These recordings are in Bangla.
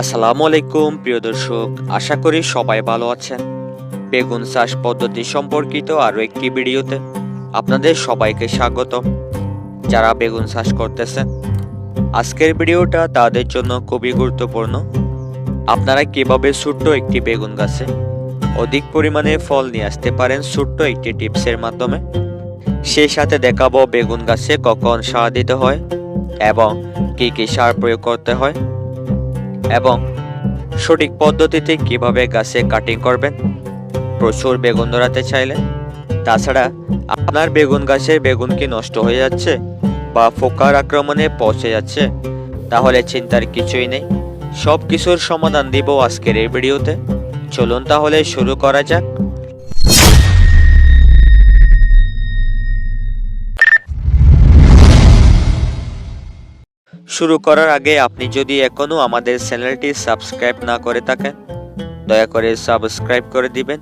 আসসালামু আলাইকুম প্রিয় দর্শক। আশা করি সবাই ভালো আছেন। বেগুন চাষ পদ্ধতি সম্পর্কিত আরও একটি ভিডিওতে আপনাদের সবাইকে স্বাগত যারা বেগুন চাষ করতেছেন, আজকের ভিডিওটা তাদের জন্য খুবই গুরুত্বপূর্ণ। আপনারা কীভাবে ছোট্ট একটি বেগুন গাছে অধিক পরিমাণে ফল নিয়ে আসতে পারেন ছোট্ট একটি টিপসের মাধ্যমে, সেই সাথে দেখাবো বেগুন গাছে কখন সার দিতে হয় এবং কী কী সার প্রয়োগ করতে হয়। এবং সঠিক পদ্ধতিতে কীভাবে গাছে কাটিং করবেন? প্রচুর বেগুন ধরাতে চাইলে। তাছাড়া, আপনার বেগুন গাছে বেগুন কি নষ্ট হয়ে যাচ্ছে বা ফোকার আক্রমণে পচে যাচ্ছে, তাহলে চিন্তার কিছুই নেই। সব কিছুর সমাধান দিব আজকের এই ভিডিওতে। চলুন তাহলে শুরু করা যাক। শুরু করার আগে আপনি যদি এখনও আমাদের চ্যানেলটি সাবস্ক্রাইব না করে থাকেন, দয়া করে সাবস্ক্রাইব করে দিবেন।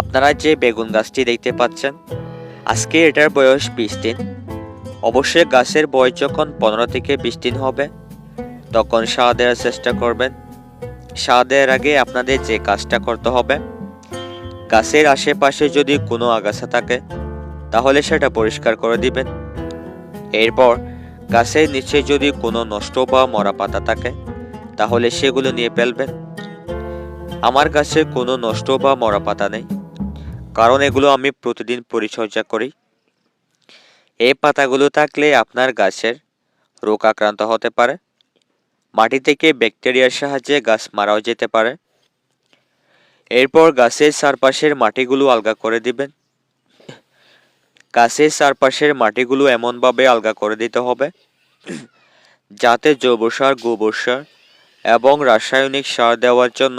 আপনারা যে বেগুন গাছটি দেখতে পাচ্ছেন, আজকে এটার বয়স বিশ দিন। অবশ্যই গাছের বয়স যখন পনেরো থেকে বিশ দিন হবে, তখন সার দেওয়ার চেষ্টা করবেন। সার দেওয়ার আগে আপনাদের যে কাজটা করতে হবে, গাছের আশেপাশে যদি কোনো আগাছা থাকে, তাহলে সেটা পরিষ্কার করে দিবেন। এরপর গাছের নিচে যদি কোনো নষ্ট বা মরা পাতা থাকে, তাহলে সেগুলো নিয়ে ফেলবেন। আমার গাছে কোনো নষ্ট বা মরা পাতা নেই, কারণ এগুলো আমি প্রতিদিন পরিচর্যা করি। এই পাতাগুলো থাকলে আপনার গাছের রোগ আক্রান্ত হতে পারে, মাটি থেকে ব্যাকটেরিয়ার সাহায্যে গাছ মারাও যেতে পারে। এরপর গাছের চারপাশের মাটিগুলো আলগা করে দিবেন। গাছের চারপাশের মাটিগুলো এমনভাবে আলগা করে দিতে হবে, যাতে জৈব সার, গোবর সার এবং রাসায়নিক সার দেওয়ার জন্য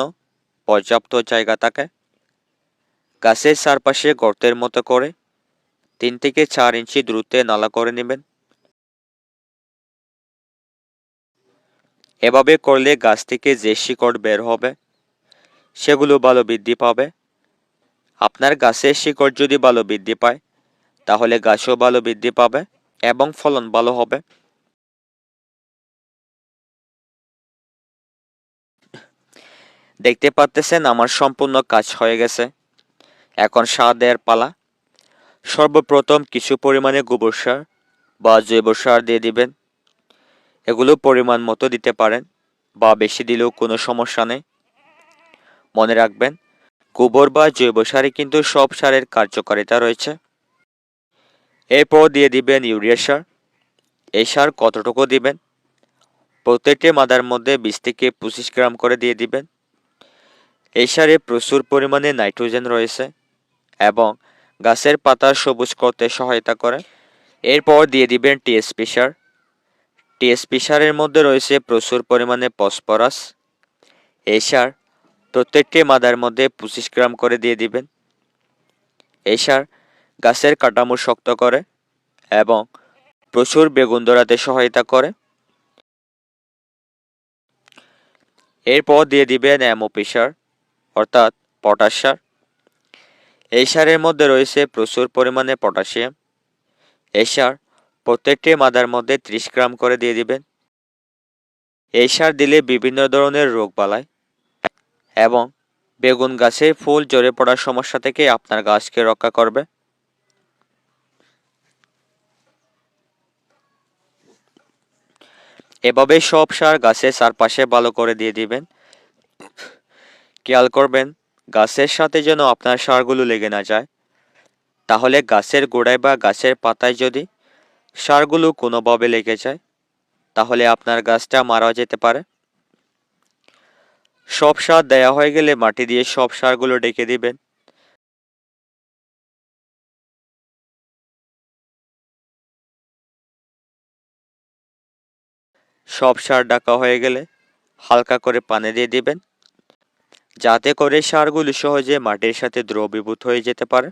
পর্যাপ্ত জায়গা থাকে। গাছের চারপাশে গর্তের মতো করে তিন থেকে চার ইঞ্চি দূরত্বে নালা করে নেবেন। এভাবে করলে গাছ থেকে যে শিকড় বের হবে, সেগুলো ভালো বৃদ্ধি পাবে। আপনার গাছের শিকড় যদি ভালো বৃদ্ধি পায় তাহলে গাছও ভালো বৃদ্ধি পাবে এবং ফলন ভালো হবে। দেখতে পাচ্তেছেন আমার সম্পূর্ণ কাজ হয়ে গেছে। এখন সার দেওয়ার পালা। সর্বপ্রথম কিছু পরিমাণে গোবর সার বা জৈব সার দিয়ে দিবেন। এগুলো পরিমাণ মতো দিতে পারেন বা বেশি দিলেও কোনো সমস্যা নেই। মনে রাখবেন, গোবর বা জৈব সারে কিন্তু সব সারের কার্যকারিতা রয়েছে। এরপর দিয়ে দিবেন ইউরিয়া সার। এই সার কতটুকু দিবেন? প্রত্যেকটি মাদার মধ্যে বিশ থেকে পঁচিশ গ্রাম করে দিয়ে দিবেন। এই সারে প্রচুর পরিমাণে নাইট্রোজেন রয়েছে এবং গাছের পাতা সবুজ করতে সহায়তা করে। এরপর দিয়ে দিবেন টিএসপি সার। টিএসপি সারের মধ্যে রয়েছে প্রচুর পরিমাণে ফসফরাস। এই সার প্রত্যেকটি মাদার মধ্যে পঁচিশ গ্রাম করে দিয়ে দিবেন। এই সার গাছের কাঠামো শক্ত করে এবং প্রচুর বেগুন ধরাতে সহায়তা করে। এরপর দিয়ে দিবেন অ্যামোপি সার, অর্থাৎ পটাশ সার। এই সারের মধ্যে রয়েছে প্রচুর পরিমাণে পটাশিয়াম। এই সার প্রত্যেকটি মাদার মধ্যে ত্রিশ গ্রাম করে দিয়ে দিবেন। এই সার দিলে বিভিন্ন ধরনের রোগ বালায় এবং বেগুন গাছে ফুল ঝরে পড়ার সমস্যা থেকে আপনার গাছকে রক্ষা করবে। এভাবে সব সার গাছের চারপাশে ভালো করে দিয়ে দিবেন। খেয়াল করবেন, গাছের সাথে যেন আপনার সারগুলো লেগে না যায়। তাহলে গাছের গোড়ায় বা গাছের পাতায় যদি সারগুলো কোনোভাবে লেগে যায়, তাহলে আপনার গাছটা মারা যেতে পারে। সব সার দেয়া হয়ে গেলে মাটি দিয়ে সব সারগুলো ডেকে দিবেন। সব সার ডাকা হয়ে গেলে হালকা করে পানি দিয়ে দিবেন। যাতে করে সারগুলি সহজে মাটির সাথে দ্রবীভূত হয়ে যেতে পারে।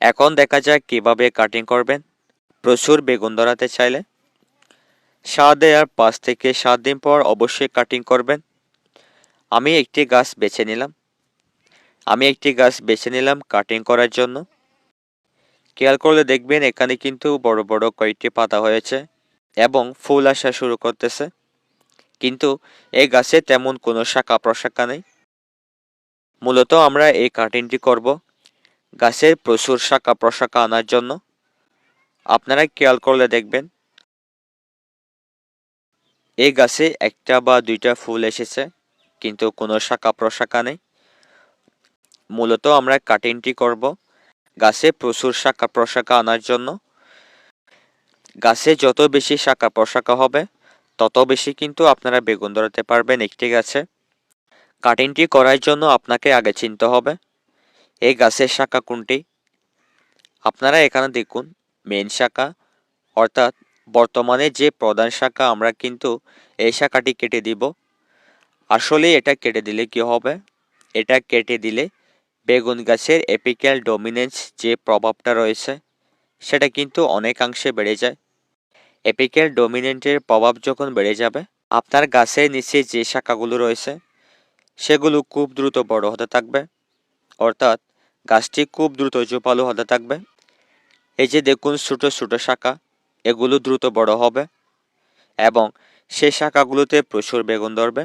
এখন দেখা যাক কীভাবে কাটিং করবেন। প্রচুর বেগুন ধরাতে চাইলে। সার দেওয়ার পাঁচ থেকে সাত দিন পর অবশ্যই কাটিং করবেন। আমি একটি গাছ বেছে নিলাম। আমি একটি গাছ বেছে নিলাম কাটিং করার জন্য। খেয়াল করলে দেখবেন এখানে কিন্তু বড় বড় কয়েকটি পাতা হয়েছে এবং ফুল আসা শুরু করতেছে। কিন্তু এই গাছে তেমন কোনো শাখা প্রশাখা নেই। মূলত আমরা এই কাটিংটি করব গাছের প্রচুর শাখা প্রশাখা আনার জন্য। আপনারা খেয়াল করলে দেখবেন এই গাছে একটা বা দুইটা ফুল এসেছে, কিন্তু কোনো শাখা প্রশাখা নেই। মূলত আমরা কাটিংটি করব গাছে প্রচুর শাখা প্রশাখা আনার জন্য। গাছে যত বেশি শাখা প্রশাখা হবে, তত বেশি কিন্তু আপনারা বেগুন ধরাতে পারবেন একটি গাছে। কাটিংটি করার জন্য আপনাকে আগে চিনতে হবে, এই গাছের শাখা কোনটি? আপনারা এখানে দেখুন মেন শাখা, অর্থাৎ বর্তমানে যে প্রধান শাখা আমরা কিন্তু এই শাখাটি কেটে দিব। আসলে এটা কেটে দিলে কি হবে? এটা কেটে দিলে বেগুন গাছের এপিক্যাল ডমিনেন্স যে প্রভাবটা রয়েছে, সেটা কিন্তু অনেকাংশে বেড়ে যায়। এপিক্যাল ডমিনেন্টের প্রভাব যখন বেড়ে যাবে, আপনার গাছের নিচে যে শাখাগুলো রয়েছে, সেগুলো খুব দ্রুত বড় হতে থাকবে। অর্থাৎ গাছটি খুব দ্রুত জোপালো হতে থাকবে। এই যে দেখুন ছোটো ছোটো শাখা, এগুলো দ্রুত বড় হবে এবং সেই শাখাগুলোতে প্রচুর বেগুন ধরবে।